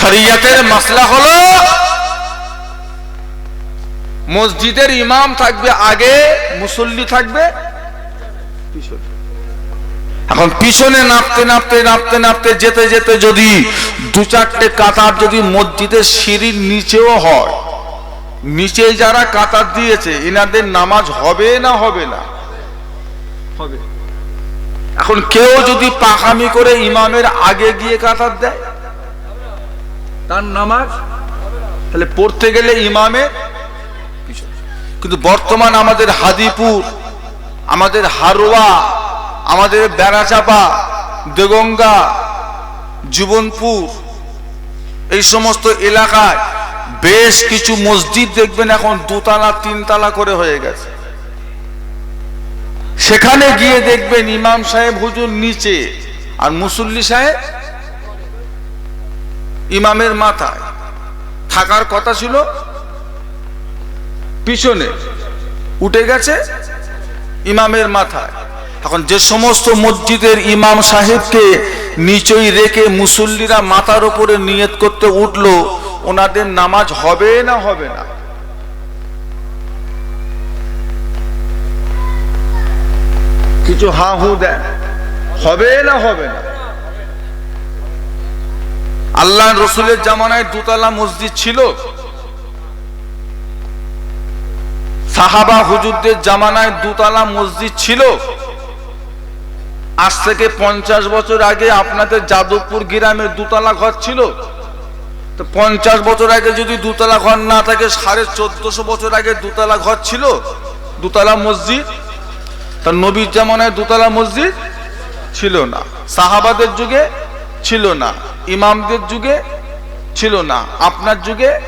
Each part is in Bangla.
শরিয়তের মাসলা হলো মসজিদের ইমাম থাকবে আগে, মুসল্লি থাকবে এখন পিছনে নাপতে নাপতে নাপতে নাপতে, যেতে যেতে যদি দু চারটে কাতার যদি মসজিদের সিঁড়ির নিচেও হয়, নিচে যারা কাতার দিয়েছে, এনাদের নামাজ হবে না হবে না? হবে। এখন কেউ যদি পাখামি করে ইমামের আগে গিয়ে কাতার দেয়? তার নামাজ, তাহলে পড়তে গেলে পিছনে। কিন্তু বর্তমান আমাদের হাদিপুর আমাদের হারোয়া, আমাদের বেড়াচাপা, দেগঙ্গা, জীবনপুর, এই সমস্ত এলাকায় বেশ কিছু মসজিদ দেখবেন এখন দুতলা, তিনতলা করে হয়ে গেছে সেখানে গিয়ে দেখবেন ইমাম সাহেব হুজুর নিচে, আর মুসল্লি সাহেব ইমামের মাথায়। থাকার কথা ছিল, পিছনে উঠে গেছে ইমামের মাথায়। এখন যে সমস্ত মসজিদের ইমাম সাহেবকে নিচই রেখে মুসল্লিরা মাথার উপরে নিয়ত করতে উঠল, ওনাদের নামাজ হবে না হবে না? কিছু হা হু দেন, হবে না হবে না? আল্লাহ রসুলের জামানায় দুতলা মসজিদ ছিল। সাহাবা হুজুরদের জামানায় দুতলা মসজিদ ছিল। আজ থেকে পঞ্চাশ বছর আগে আপনাদের যাদবপুর গ্রামে দুতলা ঘর ছিল। তো পঞ্চাশ বছর আগে যদি দুতলা ঘর না থাকে, সাড়ে চোদ্দশো বছর আগে দুতলা ঘর ছিল। দুতলা মসজিদ। তা নবীর জামানায় দুতলা মসজিদ ছিল না। সাহাবাদের যুগে ছিল না। ইমামদের যুগে ছিল না। আপনার যুগে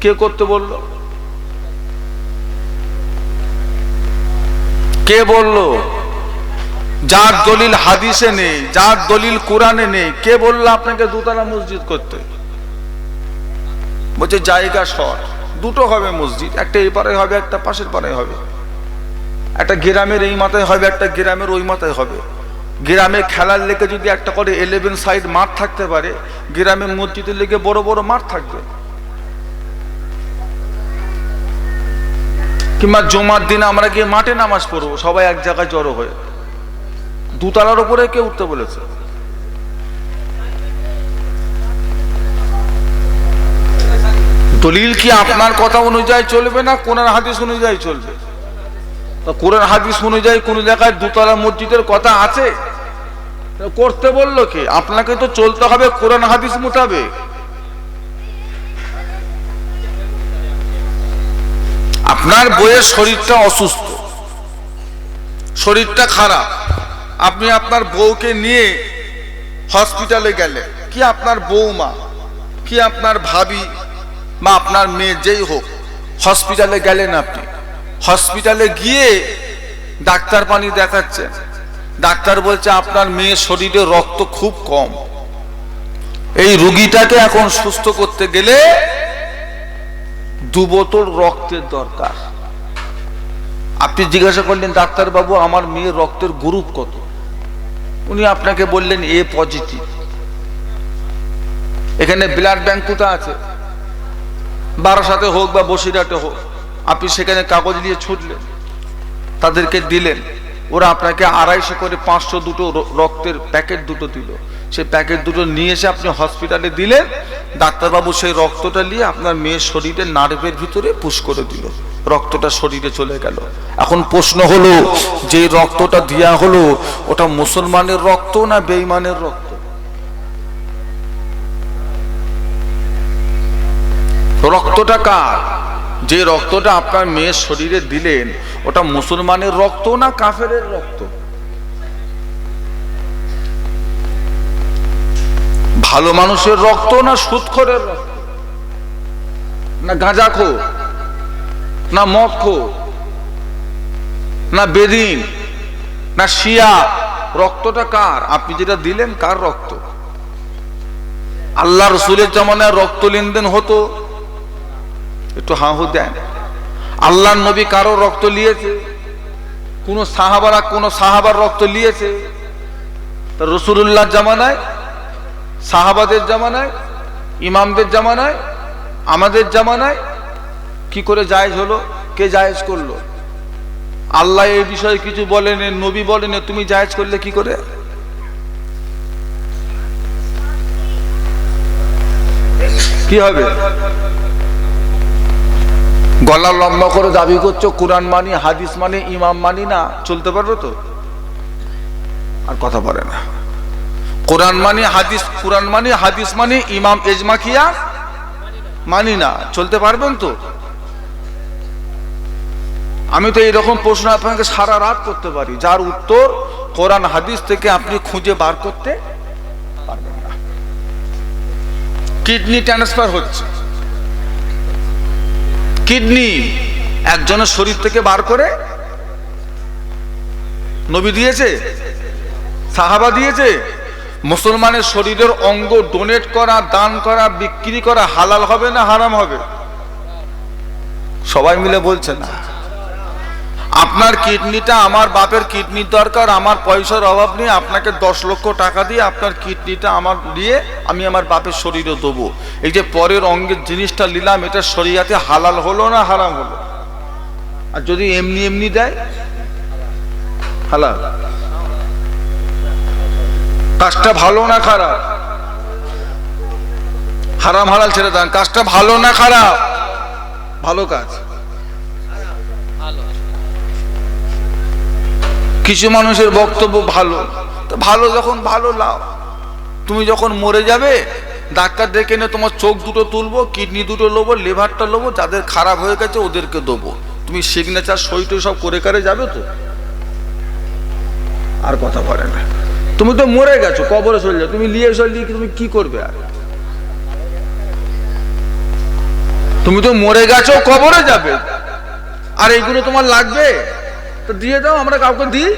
কে করতে বলল? কে বলল? যার দলিল হাদিসে নেই, যার দলিল কোরআনে নেই, কে বলল আপনাকে দুতলা মসজিদ করতে? বলছে, জায়গা শর্ট। দুটো হবে মসজিদ, একটা এই পারে হবে, একটা পাশের পারে হবে। একটা গ্রামের এই মাথায় হবে, একটা গ্রামের ওই মাথায় হবে। গ্রামে খেলার লেগে যদি একটা করে ইলেভেন সাইড মাঠ থাকতে পারে গ্রামের মসজিদের লেগে বড় বড় মাঠ থাকবে। কিংবা জমার দিনে আমরা গিয়ে মাঠে নামাজ পড়ব, সবাই এক জায়গায় জড়ো হয়ে। দুতলার উপরে কে উঠতে বলেছে? দলিল কি আপনার কথা অনুযায়ী চলবে না কোরআন হাদিস অনুযায়ী চলবে? কোরআন হাদিস অনুযায়ী কোন জায়গায় দুতলা মসজিদের কথা আছে? করতে বলল কি? আপনাকে তো চলতে হবে, কোরআন হাদিস মোতাবেক। আপনার বইয়ের শরীরটা অসুস্থ। শরীরটা খারাপ। আপনি আপনার বউকে নিয়ে হসপিটালে গেলেন। কি আপনার বৌমা কি আপনার ভাবি? বা আপনার মেয়ে, যেই হোক, হসপিটালে গেলেন আপনি। হসপিটালে গিয়ে ডাক্তার পানি দেখাচ্ছেন। ডাক্তার বলছে, আপনার মেয়ের শরীরে রক্ত খুব কম। এই রুগীটাকে এখন সুস্থ করতে গেলে দু বোতল রক্তের দরকার। আপনি জিজ্ঞাসা করলেন, ডাক্তার বাবু, আমার মেয়ের রক্তের গ্রুপ কত? উনি আপনাকে বললেন, এ পজিটিভ। এখানে ব্লাড ব্যাংক কোথা আছে? বারাসাতে হোক বা বসিরহাটে হোক, আপনি সেখানে কাগজ দিয়ে ছুটলেন, তাদেরকে দিলেন। ওরা আপনাকে আড়াইশো করে পাঁচশো দুটো রক্তের প্যাকেট দুটো দিল। সেই প্যাকেট দুটো নিয়ে এসে আপনি হসপিটালে দিলেন, ডাক্তারবাবু সেই রক্তটা নিয়ে আপনার মেয়ের শরীরে নার্ভের ভিতরে পুশ করে দিল। রক্তটা শরীরে চলে গেল। এখন প্রশ্ন হলো, যে রক্তটা দেওয়া হলো, ওটা মুসলমানের রক্ত না বেইমানের রক্ত? রক্তটা কার? যে রক্তটা আপনার মেয়ের শরীরে দিলেন, ওটা মুসলমানের রক্ত না কাফেরের রক্ত? ভালো মানুষের রক্ত না সুৎখরের রক্ত? না গাঁজাখো না মদখো না বেদিন? না শিয়া? রক্তটা কার? আপনি যেটা দিলেন, কার রক্ত? আল্লাহ রসুলের জামানায় রক্ত লেনদেন হতো। একটু হাহু দেন। আল্লাহ নবী কারও রক্ত লিয়েছে? কোন সাহাবারা কোন সাহাবার রক্ত লিয়েছে? রসুল্লাহ জামানায়, সাহাবাদের জামানায়, ইমামদের জামানায়, আমাদের জামানায় কি করে জায়েজ হলো? কে জায়েজ করল? আল্লাহ এই বিষয়ে কিছু বলেন, নবী বলেন, তুমি জায়েজ করলে কি করে? কি হবে? গলা লম্বা করে দাবি করছ, কোরআন মানি, হাদিস মানি, ইমাম মানি না, চলতে পারবে তো? আর কথা বলে না। কোরআন মানি, হাদিস, কোরআন মানি, হাদিস মানি, ইমাম এজমা কিয়া মানি না, চলতে পারবেন তো? আমি তো এইরকম প্রশ্ন আপনাকে সারা রাত করতে পারি, যার উত্তর কোরআন, হাদিস থেকে আপনি খুঁজে বার করতে পারবেন না। কিডনি ট্রান্সফার হচ্ছে। কিডনি একজনের শরীর থেকে বার করে নবী দিয়েছে, সাহাবা দিয়েছে, মুসলমানের শরীরের অঙ্গ ডোনেট করা, দান করা, বিক্রি করা হালাল হবে না হারাম হবে? সবাই মিলে বলছে না। আপনার কিডনিটা আমার বাপের কিডনির দরকার, আমার পয়সার অভাব নেই, আপনাকে দশ লক্ষ টাকা দিয়ে আপনার কিডনিটা আমার দিয়ে আমি আমার বাপের শরীরে দেবো। এই যে পরের অঙ্গের জিনিসটা নিলাম, এটা শরীয়াতে হালাল হলো না হারাম হলো? আর যদি এমনি এমনি দেয়? হালাল। কাজটা ভালো না খারাপ? হারাম হালাল ছেড়ে দেন। কাজটা ভালো না খারাপ? ভালো কাজ। কিছু মানুষের বক্তব্য ভালো। ভালো যখন ভালো, লাও। তুমি যখন মরে যাবে, ডাক্তার ডেকে এনে তোমার চোখ দুটো তুলবো, কিডনি দুটো নেব লিভারটা নেব যাদের খারাপ হয়ে গেছে ওদেরকে দেবো। তুমি সিগনেচার সই টই সব করে করে যাবে তো? আর কথা বলে না। তুমি তো মরে গেছো, কবরে চলে যাও। তুমি লিয়ে চলে তুমি কি করবে আর? তুমি তো মরে গেছো, কবরে যাবে। আর এইগুলো তোমার লাগবে? তো দিয়ে দাও, আমরা কাউকে দিই।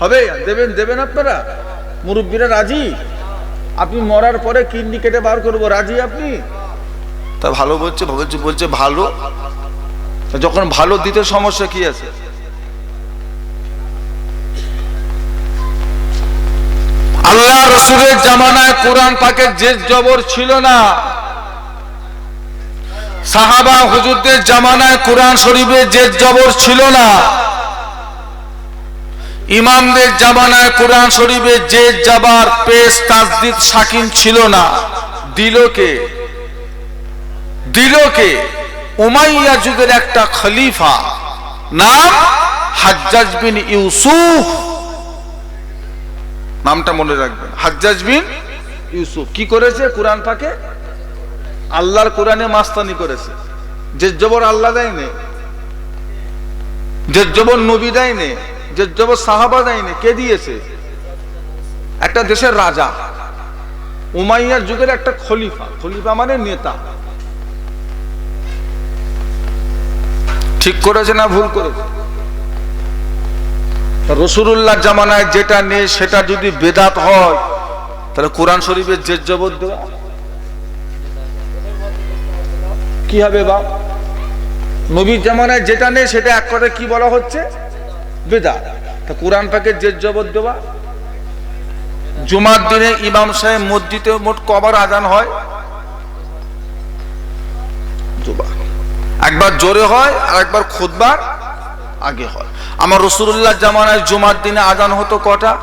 হবে, দেবেন দেবেন আপনারা। মুরব্বীরা রাজি? আপনি মরার পরে কিডনি কেটে বার করব, রাজি আপনি? তা ভালো বলছে বলছে বলছে, ভালো। যখন ভালো দিতে সমস্যা কি আছে? আল্লাহ রসুলের জামানায় কোরআন পাকের যে জবর ছিল না, সাহাবা হুজুরদের জামানায় কোরআন শরীফে যে জবর ছিল না ইমামদের জামানায় কোরআন শরীফে যে জাবার পেশ তাজদিদ সাকিন ছিল না, দিল কে? দিল কে? উমাইয়া যুগের একটা খলিফা নাম হাজ্জাজ বিন ইউসুফ। নামটা মনে রাখবেন, হাজ্জাজ বিন ইউসুফ। কি করেছে কোরআন পাকে? আল্লাহর কোরআনে মাস্তানি করেছে। যে জবর আল্লাহ দেয়নি যে জবর নবী দেয়নি যে জবর সাহাবা দেয়নি, কে দিয়েছে? একটা দেশের রাজা। উমাইয়ার যুগের একটা খলিফা। খলিফা মানে নেতা। ঠিক করেছে না ভুল করেছে? রসুরুল্লাহ জামানায় যেটা নেই, সেটা যদি বেদাত হয়, তাহলে কোরআন শরীফের যে জবর দেওয়া। কি হবে বা নবীর জামানায় যেটা নেই, সেটা এক কথা কি বলা হচ্ছে? বেদাত। তা কোরআন পাকের যে জবর দেওয়া। জুমার দিনে ইমাম সাহেব মসজিদে মোট কবার আজান হয়? একবার জোরে হয় আর একবার খুদবার আগে হয়। আমার রসুল্লাহ জামানায় জুমার দিনে আজান হতো কটা?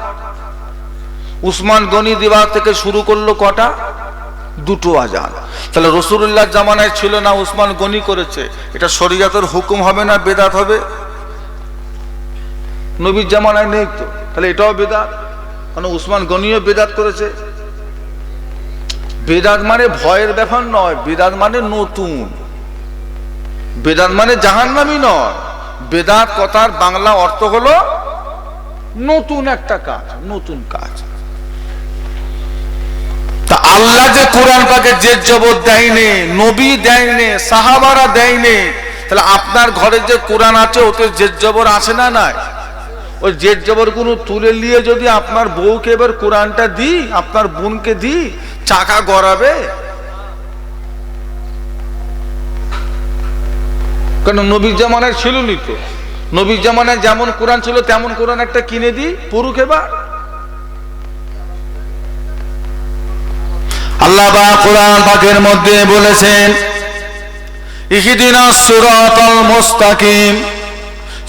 উসমান গনি দিবার থেকে শুরু করল কটা? দুটো আজান। তাহলে রসুল্লাহ জামানায় ছিল না, উসমান গনি করেছে। এটা শরীয়তের হুকুম হবে না, বেদাত হবে? নবীর জামানায় নেই তো। তাহলে এটাও বেদাত। কারণ উসমান গনিও বেদাত করেছে? বেদাত মানে ভয়ের ব্যাপার নয়, বেদাত মানে নতুন। বেদাত মানে জাহান্নামি নয়। বেদাত কথার বাংলা অর্থ হলো নতুন একটা কাজ, নতুন কাজ। তা আল্লাহ যে কোরআন পাকে যে জবর দেয়নি, নবী দেয়নি, সাহাবারা দেয়নি, তাহলে আপনার ঘরে যে কোরআন আছে, ওতে যে জবর আছে না নাই? ওই জেদ জবরগুলো তুলে নিয়ে যদি আপনার বউকে এবার কোরআনটা দিই, আপনার বোনকে দিই, চাকা গড়াবে। কারণ নবীর জামানায় ছিল নি তো? নবীর জামানায় যেমন কোরআন ছিল, তেমন কোরআন একটা কিনে দিই পুরুষ এবার। আল্লাহ বা কোরআন পাকের মধ্যে বলেছেন, ইহদিনা সিরাতাল মুস্তাকিম।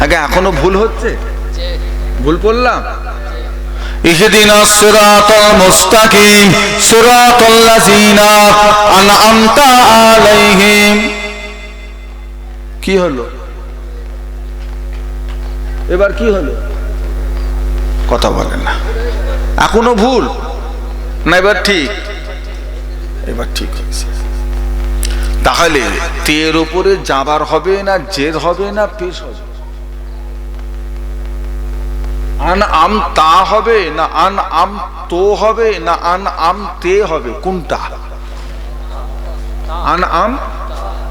আগে এখনও ভুল হচ্ছে? ভুল পড়লাম? ইহদিনা সিরাতাল মুস্তাকিম সিরাতাল লাযিনা আনআমতা আলাইহিম। কি হলো? এবার কি হলো? কথা বলেন না। এখনও ভুল? না এবার ঠিক। এবার ঠিক হয়েছে। তাহলে তের উপরে যাবার হবে না জের হবে না পেশ হবে? আন আম তা হবে, না আন আম তো হবে, না আন আম তে হবে, কোনটা? আন আম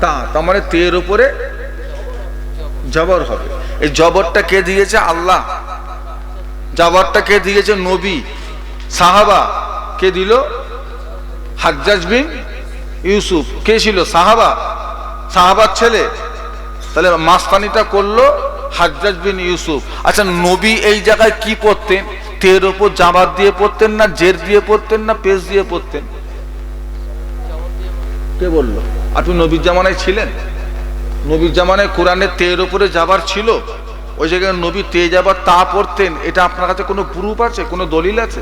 তা, তার মানে তের উপরে জবর হবে। এই জবরটা কে দিয়েছে? আল্লাহ। জবরটা কে দিয়েছে? নবী। সাহাবা। কে দিল? হাজ্জাজ বিন ইউসুফ। কে ছিল? সাহাবা। সাহাবার ছেলে। তাহলে মাস্তানিটা করল হাজ্জাজ বিন ইউসুফ। আচ্ছা নবী এই জায়গায় কি পড়তেন? তের ওপর জামাত দিয়ে পড়তেন না, জের দিয়ে পড়তেন না পেজ দিয়ে পড়তেন? কে বলল? আপনি নবীর জামানায় ছিলেন? নবীর জামানায় কোরআনের তের ওপরে যাবার ছিল? ওই জায়গায় নবী তে যাবার তা পড়তেন? এটা আপনার কাছে কোনো প্রুফ আছে? কোনো দলিল আছে?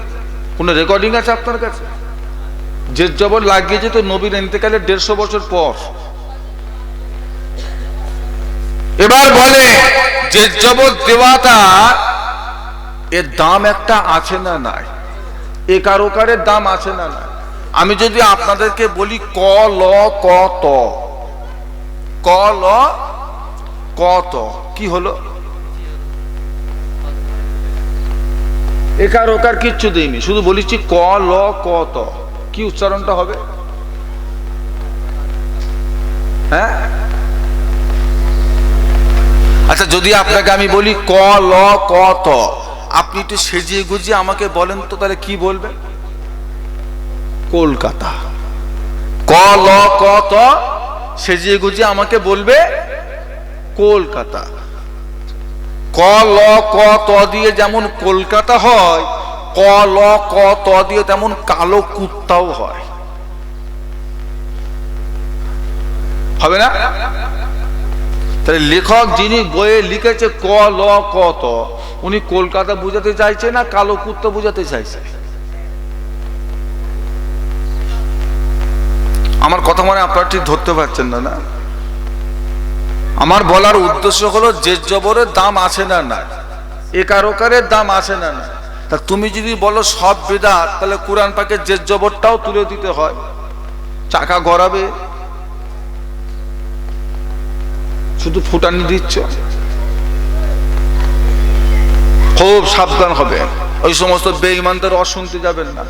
কোনো রেকর্ডিং আছে আপনার কাছে? যে জবর লাগিয়ে যেত নবীর ইন্তেকালের দেড়শো বছর পর। এবার বলে, যে জবর দেওয়াটা এর দাম একটা আছে না নাই? এ কারোকারের দাম আছে না নাই? আমি যদি আপনাদেরকে বলি, ক, ল, ক, ত। ক, ল, ক, ত। কি হলো? একার ওকার কিচ্ছু দেইনি শুধু বলেছি ক, ল, ক, ত। কি উচ্চারণটা হবে? হ্যাঁ? আচ্ছা যদি আপনাকে আমি বলি ক, ল, ক, ত, আপনি একটু সেজিয়ে গুজিয়ে আমাকে বলেন তো, তাহলে কি বলবে কলকাতা। ক, ল, ক, ত, সেজিয়ে গুজিয়ে আমাকে বলবে কলকাতা। ক, ল, ক, ত দিয়ে যেমন কলকাতা হয়, ক, ল, ক, ত দিয়ে তেমন কালো কুত্তাও হয়। হবে না? তাহলে লেখক যিনি বইয়ে লিখেছে ক, ল, ক, ত, উনি কলকাতা বুঝাতে চাইছে না কালো কুত্তা বুঝাতে চাইছে? আমার কথা মানে আপনারা ঠিক ধরতে পারছেন না না? আমার বলার উদ্দেশ্য হলো যে জবরের দাম আছে না না? এ কারোকারের দাম আছে না না? তা তুমি যদি বলো সব বেদা তাহলে কোরআন পাকে যে জবরটাও তুলে দিতে হয়। চাকা গড়াবে শুধু ফুটানি দিচ্ছ? খুব সাবধান হবে। ওই সমস্ত বেঈমানদের অশুনতে যাবেন না।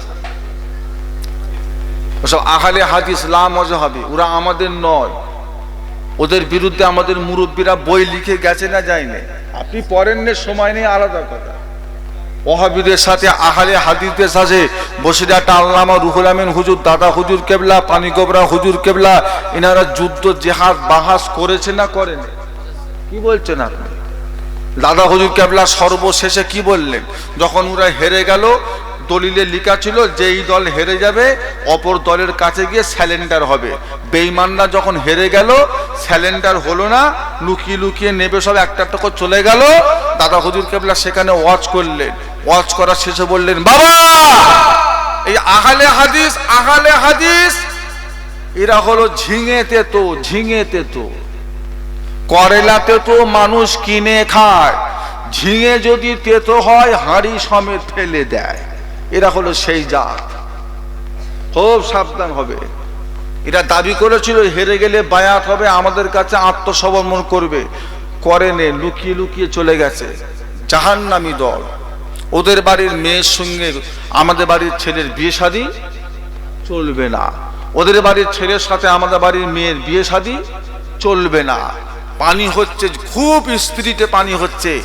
ওসব আহালে হাদিস লা হবে। ওরা আমাদের নয়। ওদের বিরুদ্ধে আমাদের মুরব্বীরা বই লিখে গেছে না যায়নি। আপনি পড়েন সময় নেই, আলাদা কথা। ওহাবিদের সাথে, আহালে হাদিসদের সাথে বসিরাটা আল্লামা রুহুল আমিন হুজুর, দাদা হুজুর কেবলা, পানি গোবরা হুজুর কেবলা এনারা যুদ্ধ, জেহাদ, বাহাস করেছে না করেন? কি বলছেন আপনি? দাদা হুজুর কেবলা সর্বশেষে কি বললেন? যখন ওরা হেরে গেল দলিলে লিখা ছিল যে এই দল হেরে যাবে, অপর দলের কাছে গিয়ে স্যালেন্ডার হবে। বেইমানরা যখন হেরে গেল, স্যালেন্ডার হলো না, লুকিয়ে লুকিয়ে নেবে সব, একটা একটা করে চলে গেল। দাদা হুজুর কেবলা সেখানে ওয়াচ করলেন। ওয়াচ করার শেষে বললেন, বাবা, এই আহালে হাদিস আহালে হাদিস, এরা হলো ঝিঙেতে তো ঝিঙেতে তো করেলাতে তো মানুষ কিনে খায়। ঝিঙে যদি তেতো হয়, হাঁড়ি সমেত ফেলে দেয়। এরা হলো সেই জাত। খুব সাবধান হবে। এরা দাবি করেছিল, হেরে গেলে বায়াত হবে, আমাদের কাছে আত্মসমর্পণ করবে। করেনে লুকিয়ে লুকিয়ে চলে গেছে। জাহান্নামি দল। ওদের বাড়ির মেয়ের সঙ্গে আমাদের বাড়ির ছেলের বিয়ে শাদী চলবে না। ওদের বাড়ির ছেলের সাথে আমাদের বাড়ির মেয়ের বিয়ে শাদী চলবে না। পানি হচ্ছে, খুব স্পিরিটে পানি হচ্ছে।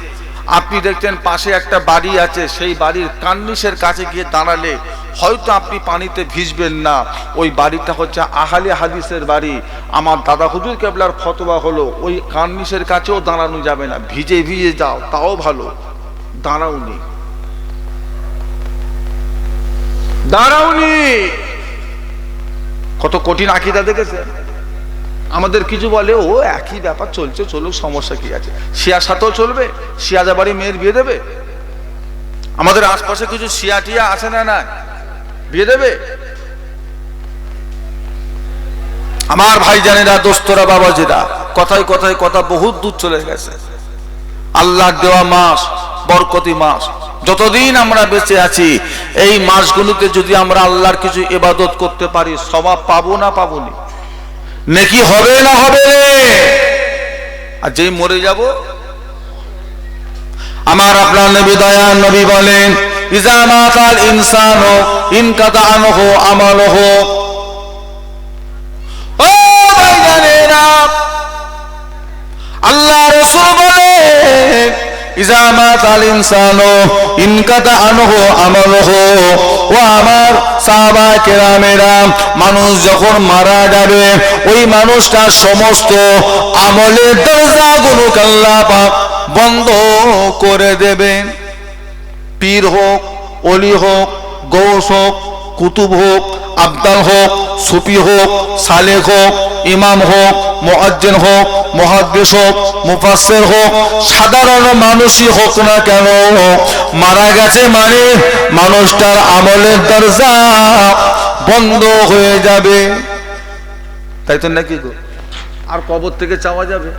আপনি দেখছেন পাশে একটা বাড়ি আছে, সেই বাড়ির কান্নিসের কাছে গিয়ে দাঁড়ালে হয়তো আপনি পানিতে ভিজবেন না। ওই বাড়িটা হচ্ছে আহালি হাদিসের বাড়ি। আমার দাদা হুজুর কেবলার ফতোয়া হলো, ওই কান্নিসের কাছেও দাঁড়ানো যাবে না। ভিজে ভিজে যাও, তাও ভালো। দাঁড়াওনি। দাঁড়াওনি। কত কঠিন আকিদা দেখেছেন? আমাদের কিছু বলে, ও, একই ব্যাপার চলছে, চলুক, সমস্যা কি আছে? শিয়ার সাথেও চলবে শিয়াজা বাড়ি মেয়ের বিয়ে দেবে? আমাদের আশপাশে কিছু শিয়া টিয়া আছে না না বিয়ে দেবে? আমার ভাই জানেরা দোস্তরা বাবা বাবাজিরা, কথায় কথায় কথা বহুত দূর চলে গেছে। আল্লাহর দেওয়া মাস, বরকতি মাস। যতদিন আমরা বেঁচে আছি, এই মাসগুলোতে যদি আমরা আল্লাহর কিছু এবাদত করতে পারি স্বভাব পাবো না পাবো নি নেকি হবে না হবে? আর যেই মরে যাব? আমার আপনার নবী দয়া নবী বলেন ইজামাতাল ইনসান ইনকাতা আনহু আমালহু। ইনকাতা ও আমার মানুষ যখন মারা যাবে, ওই মানুষটার সমস্ত আমলের দরজা গুলো পাক বন্ধ করে দেবেন পীর হোক অলি হোক, গৌস হোক, কুতুব হোক, আবদাল হোক, সুফি হোক, সালেক হোক ইমাম হোক মোয়াজ্জেন হোক মহাদ্দেশ হোক মুফাসের হোক, সাধারণ মানুষই হোক না কেন, মারা গেছে মানে মানুষটার আমলের দরজা বন্ধ হয়ে যাবে। তাই তো নাকি গো? আর কবর থেকে চাওয়া যাবে?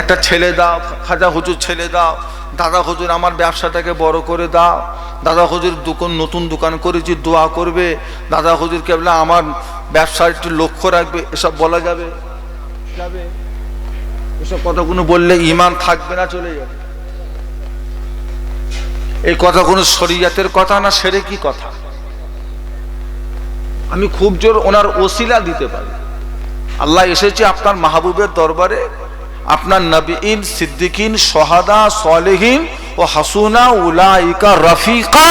একটা ছেলে দাও, খাজা হুজুর ছেলে দাও দাদা হুজুর, আমার ব্যবসাটাকে বড় করে দাও। দাদা হুজুর দোকান নতুন দোকান করেছি, দোয়া করবে। দাদা হুজুর কেবলা আমার ব্যবসা একটু লক্ষ্য রাখবে, এসব বলা যাবে? যাবে? এসব কথাগুলো বললে ইমান থাকবে না, চলে যাবে। এই কথা কোনো শরিয়াতের কথা না, সেরে কি কথা? আমি খুব জোর ওনার ওসিলা দিতে পারি। আল্লাহ এসেছে আপনার মাহবুবের দরবারে আপনার নবীন, সিদ্দিকিন, সোহাদা, সলেহীন ও হাসুনা, উলাইকা, রফিকা।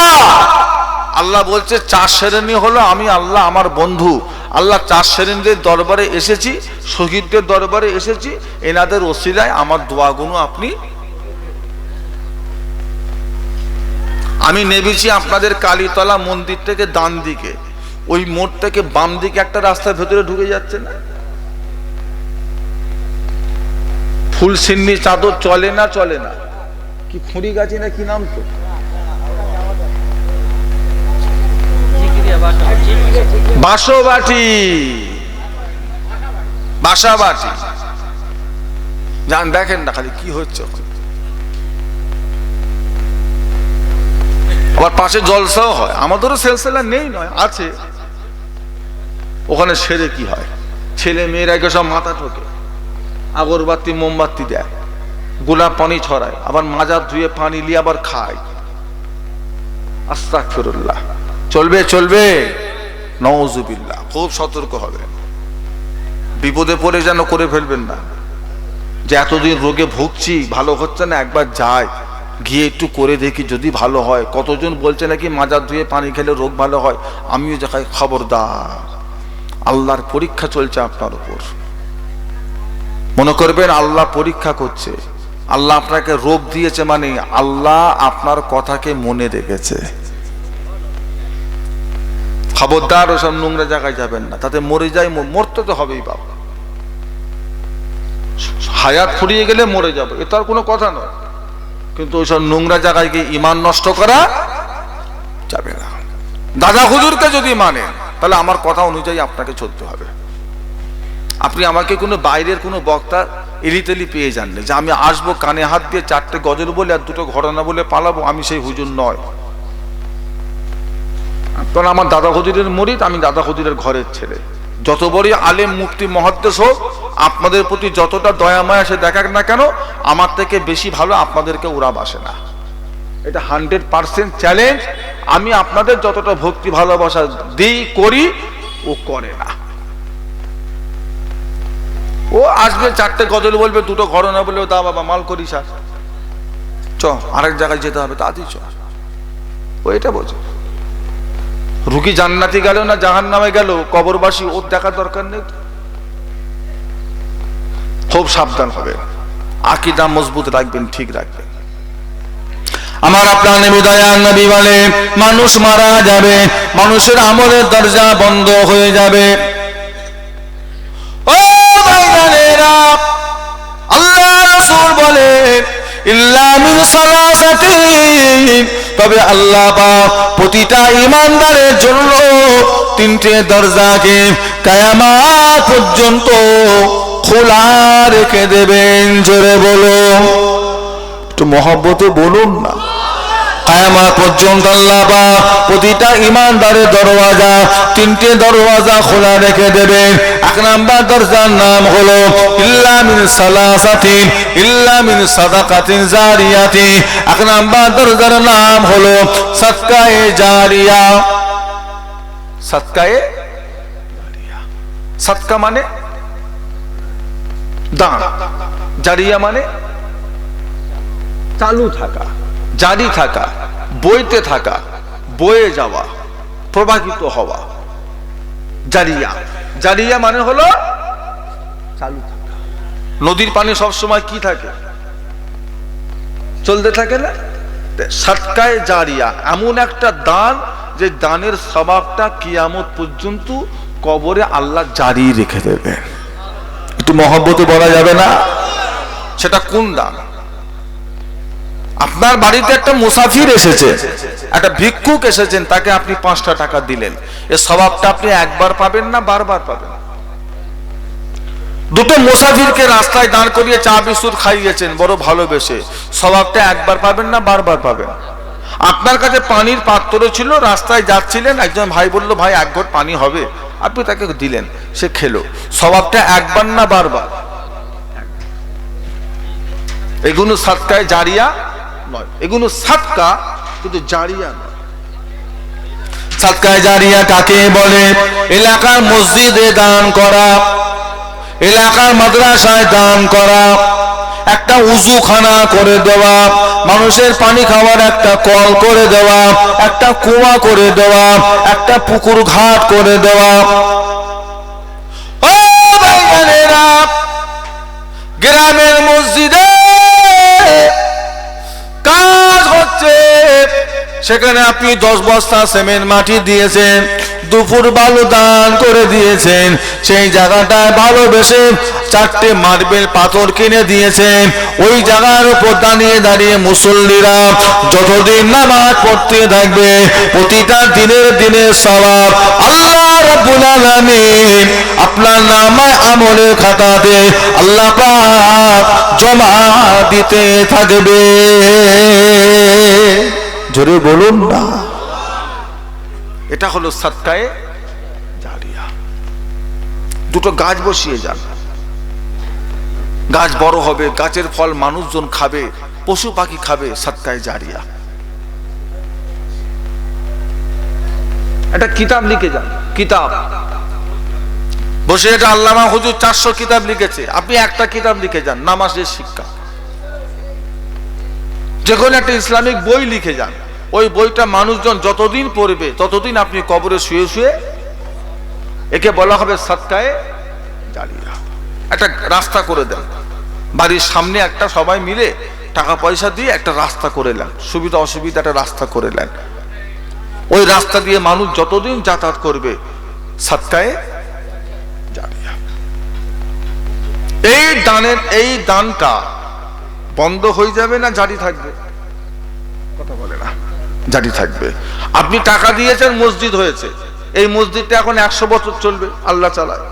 আল্লাহ বলছে, চার শ্রেণি হলো আমি, আল্লাহ আমার বন্ধু। আল্লাহ চার শ্রেণীদের দরবারে এসেছি, শহীদদের দরবারে এসেছি, এনাদের ওসিলায় আমার দোয়াগুলো আপনি আমি নেবেছি আপনাদের কালীতলা মন্দির থেকে ডান দিকে। ওই মোড় থেকে বাম দিকে একটা রাস্তার ভেতরে ঢুকে যাচ্ছে না? ফুল সিন্নি চাদর চলে না চলে না। কি খুঁড়ি গাছি না কি নাম তো? বাসবাটি। বাসাবাটি। যান দেখেন না খালি কি হচ্ছে। আবার পাশে জলসাও হয়। আমাদেরও সেলসেলার নেই নয় আছে। ওখানে সেরে কি হয়? ছেলে মেয়েরা সব মাথা ঠোকে। আগরবাতি, মোমবাতি দেয়। গোলাপ পানি ছড়ায়, আবার মাজার ধুয়ে পানি নিয়ে আবার খায়। আস্তাক ফিরুল্লাহ চলবে চলবে। নওজুবিল্লাহ। খুব সতর্ক হবে বিপদে পড়ে যেন করে ফেলবেন না। যে এতদিন রোগে ভুগছি, ভালো হচ্ছে না, একবার যায়। গিয়ে একটু করে দেখি যদি ভালো হয়। কতজন বলছে নাকি মাজার ধুয়ে পানি খেলে রোগ ভালো হয়? আমিও দেখাই খবরদার। আল্লাহর পরীক্ষা চলছে আপনার উপর। মনে করবেন আল্লাহ পরীক্ষা করছে। আল্লাহ আপনাকে রোগ দিয়েছে মানে আল্লাহ আপনার কথাকে মনে রেখেছে। খবরদার ওসব নোংরা জায়গায় যাবেন না, তাতে মরে যায় মরতে তো হবেই বাবা হায়াত ফুরিয়ে গেলে মরে যাবে, এ তো আর কোনো কথা নয়। কিন্তু ওইসব নোংরা জায়গায় গিয়ে ইমান নষ্ট করা যাবে না। দাদা হুজুরকে যদি মানে তাহলে আমার কথা অনুযায়ী আপনাকে চলতে হবে। আপনি আমাকে কোনো বাইরের কোনো বক্তা এলিতেলি পেয়ে যান যে আমি আসব, কানে হাত দিয়ে চারটে গজল বলে আর দুটো ঘটনা বলে পালাবো, আমি সেই হুজুর নয়। আপনারা আমার দাদা হুজুরের মরিদ, আমি দাদা হুজুরের ঘরের ছেলে। যত বড়ই আলেম মুক্তি মহাদ্দেশ হোক, আপনাদের প্রতি যতটা দয়া, মায়া সে দেখাক না কেন, আমার থেকে বেশি ভালো আপনাদেরকে ওরা বাসে না। এটা হান্ড্রেড পার্সেন্ট চ্যালেঞ্জ। আমি আপনাদের যতটা ভক্তি, ভালোবাসা দিই, করি, ও করে না। ও আসবে চারটে গজল বলবে, দুটো ঘটনা বলবে দা বাবা, মাল করিস আর। চ, আরেক জায়গায় যেতে হবে তাতেই চ। ও এটা বোঝে। রুগী জান্নাতি গেল না জাহান নামে গেল? কবরবাসী, ওর দেখার দরকার নেই খুব সাবধান হবে। আকিদা মজবুত রাখবেন, ঠিক রাখবেন। আমার আপনার নবী দয়াল নবী বলে, মানুষ মারা যাবে, মানুষের আমলের দরজা বন্ধ হয়ে যাবে। তবে আল্লাহ বা প্রতিটা ইমানদারের জন্য তিনটে দরজাকে কায়ামা পর্যন্ত খোলা রেখে দেবেন। জোরে বলো একটু মহব্বতে বলুন না। কায়ামত পর্যন্ত আল্লাহ প্রতিটা ইমানদারের দরওয়াজা, তিনটে দরওয়াজা খোলা রেখে দেবেন। এক নাম্বার দরজার নাম হলো, ইল্লা মিন সালাসাতিন, ইল্লা মিন সাদাকাতিন জারিয়াতি এক নাম্বার দরজার নাম হলো, সাদকায়ে জারিয়া। সৎকায়ে সৎকা মানে দান জারিয়া মানে চালু থাকা। জারি থাকা, বইতে থাকা বয়ে যাওয়া, প্রবাহিত হওয়া। জারিয়া। জারিয়া মানে হলো নদীর পানি সবসময় কি থাকে? চলতে থাকে না? সাতকায় জারিয়া। এমন একটা দান যে দানের স্বভাবটা কিয়ামত পর্যন্ত কবরে আল্লাহ জারি রেখে দেবেন। একটু মহব্বতে বলা যাবে না? সেটা কোন দান? আপনার বাড়িতে একটা মুসাফির এসেছে, একটা ভিক্ষুক এসেছেন, তাকে আপনি পাঁচটা টাকা দিলেন। এ স্বভাবটা আপনি একবার পাবেন না বারবার পাবেন? দুটো মুসাফিরকে রাস্তায় দাঁড় করিয়ে চা বিস্কুট খাইয়েছেন, বড় ভালোবেসে। স্বভাবটা একবার পাবেন না বারবার পাবেন? আপনার কাছে পানির পাত্র ছিল, রাস্তায় যাচ্ছিলেন, একজন ভাই বলল, ভাই, এক ঘট পানি হবে। আপনি তাকে দিলেন, সে খেলো। স্বভাবটা একবার না বারবার? এগুলো সাতকায় জারিয়া নয়। এগুলো সাতকা কিন্তু জারিয়া নয়। সাদকায় জারিয়া কাকে বলে? এলাকার মসজিদে দান করা, এলাকার মাদ্রাসায় দান করা, একটা উজুখানা করে দেওয়া, মানুষের পানি খাওয়ার একটা কল করে দেওয়া, একটা কুয়া করে দেওয়া, একটা পুকুর ঘাট করে দেওয়া সেখানে আপনি দশ বস্তা সেমেন্ট মাটি দিয়েছেন, দুপুর বালু দান করে দিয়েছেন, সেই জায়গাটায় ভালোবেসে চারটে মার্বেল পাথর কিনে দিয়েছেন। ওই জায়গার উপর দাঁড়িয়ে দাঁড়িয়ে মুসল্লিরা যতদিন নামাজ পড়তে থাকবে, প্রতিটা দিনের দিনের স্বভাব আল্লাহ রাব্বুল আলামিন আপনার নামায় আমলের খাতাতে আল্লাহ পাক জমা দিতে থাকবে। জোরে বলুন না। এটা হলো সাতকায়ে জারিয়া। দুটো গাছ বসিয়ে যান। গাছ বড় হবে, গাছের ফল মানুষজন খাবে, পশু পাখি খাবে সাতকায়ে জারিয়া। একটা কিতাব লিখে যান, কিতাব। বসে এটা আল্লামা হুজুর চারশো কিতাব লিখেছে। আপনি একটা কিতাব লিখে যান, নামাজের শিক্ষা। যে কোনো একটা ইসলামিক বই লিখে যান। ওই বইটা মানুষজন যতদিন পড়বে, ততদিন আপনি কবরে শুয়ে শুয়ে একে বলা হবে সৎকায়ে জারিয়া। একটা রাস্তা করে দেন। বাড়ির সামনে একটা সবাই মিলে টাকা পয়সা দিয়ে একটা রাস্তা করে নেন। সুবিধা অসুবিধা একটা রাস্তা করে নেন। ওই রাস্তা দিয়ে মানুষ যতদিন যাতায়াত করবে, সৎকায়ে জারিয়া। এই দানের, এই দানটা বন্ধ হয়ে যাবে না জারি থাকবে? কথা বলে না। জারি থাকবে। আপনি টাকা দিয়েছেন, মসজিদ হয়েছে। এই মসজিদটা এখন একশো বছর চলবে, আল্লাহ চালায়।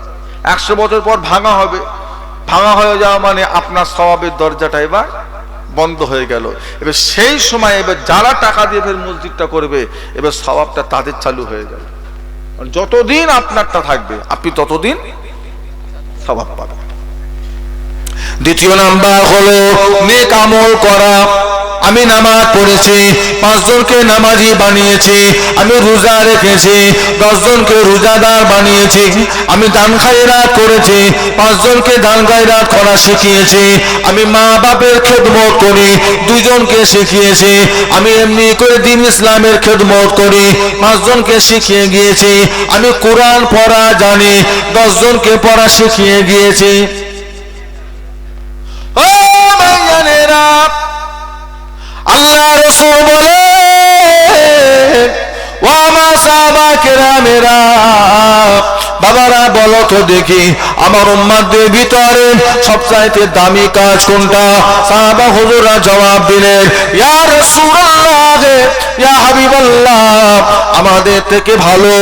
একশো বছর পর ভাঙা হবে। ভাঙা হয়ে যাওয়া মানে আপনার স্বভাবের দরজাটা এবার বন্ধ হয়ে গেল। এবার সেই সময় এবার যারা টাকা দিয়ে ফের মসজিদটা করবে, এবার স্বভাবটা তাদের চালু হয়ে গেল যতদিন আপনারটা থাকবে, আপনি ততদিন স্বভাব পাবেন। দ্বিতীয় নাম্বার হলো নেক আমল করা। আমি নামাজ পড়েছি, পাঁচজনকে নামাজি বানিয়েছি, আমি রোজা রেখেছি, দশজনকে রোজাদার বানিয়েছি, আমি দান খায়রাত করেছি, পাঁচজনকে দান খায়রাত করা শিখিয়েছি, আমি মা বাপের খেদমত করি দুজনকে শিখিয়েছি, আমি এমনি করে দিন ইসলামের খেদমত করি, পাঁচজনকে শিখিয়ে গিয়েছি, আমি কোরআন পড়া জানি, দশজনকে পড়া শিখিয়ে গিয়েছি। বলো তো দেখি, আমার উম্মাদের ভিতরে সবচাইতে দামি কাজ কোনটা? সাহাবা হুজুরা জবাব দিলেন, ইয়া রাসূলুল্লাহ ইয়া হাবিবাল্লাহ, আমাদের থেকে ভালো।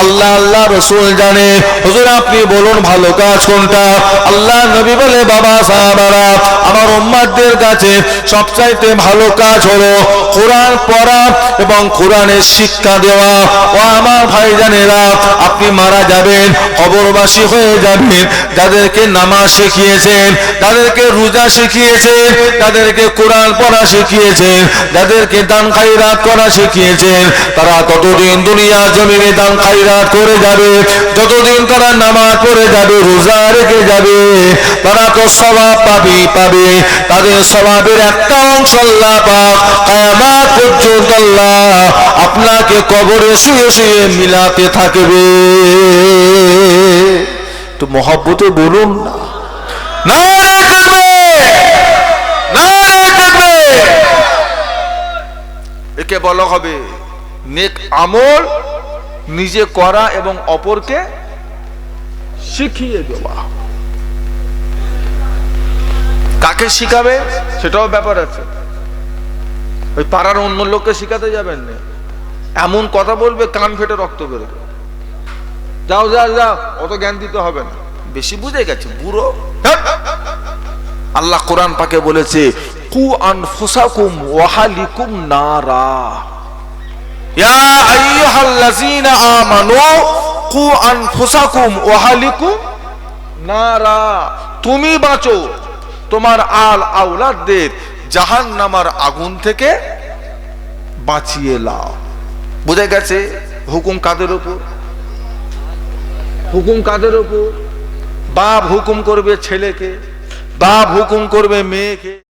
আল্লাহ আল্লাহ রসুল জানে। হুজুর, আপনি বলুন ভালো কাজ কোনটা? আল্লাহ নবী বলে, বাবা, সাহাবারা, আমার কাছে সবচাইতে ভালো কাজ হলো কোরআন পড়া এবং কোরআনের শিক্ষা দেওয়া। ও আমার ভাইজানেরা, আপনি মারা যাবেন, কবরবাসী হয়ে যাবেন, যাদেরকে নামাজ শিখিয়েছেন, যাদেরকে রোজা শিখিয়েছেন, যাদেরকে কোরআন পড়া শিখিয়েছেন, যাদেরকে দান খাইরাত করা শিখিয়েছেন, তারা ততদিন দুনিয়া জমিনে দান খাইরাত করে যাবে, যতদিন তারা নামাজ পড়ে যাবে, রোজা রেখে যাবে, তারা তো স্বভাব পাবে পাবে, তাদের স্বভাবের একটা অংশ আল্লাহ পাক পর্যন্ত আল্লাহ আপনাকে কবরে শুয়ে শুয়ে মিলাতে থাকবে। তো মহব্বতে বলুন না নারে করবে নারে করবে একে বলা হবে। নেক আমল নিজে করা এবং অপরকে শিখিয়ে দেওয়া। কাকে শিখাবে সেটাও ব্যাপার আছে। ওই পাড়ার অন্য লোককে শিখাতে যাবেন না। এমন কথা বলবে, কান ফেটে রক্ত বেরোবে। যাও যাও যাও, অত জ্ঞান দিতে হবে না। বেশি বুঝে গেছে, বুড়ো। হ্যাঁ। আল্লাহ কোরআন পাকে বলেছে কু আনফুসাকুম ওয়াহালিকুম নারা ইয়া আইয়ুহাল্লাযীনা আমানু কু আনফুসাকুম ওয়াহালিকুম নারা তুমি বাঁচো। তোমার আল আওলাদদের জাহান্নামার আগুন থেকে বাঁচিয়ে লাও বুঝে গেছে হুকুম কাদের উপর? হুকুম কাদের উপর? বাপ হুকুম করবে ছেলেকে, বাপ হুকুম করবে মেয়েকে।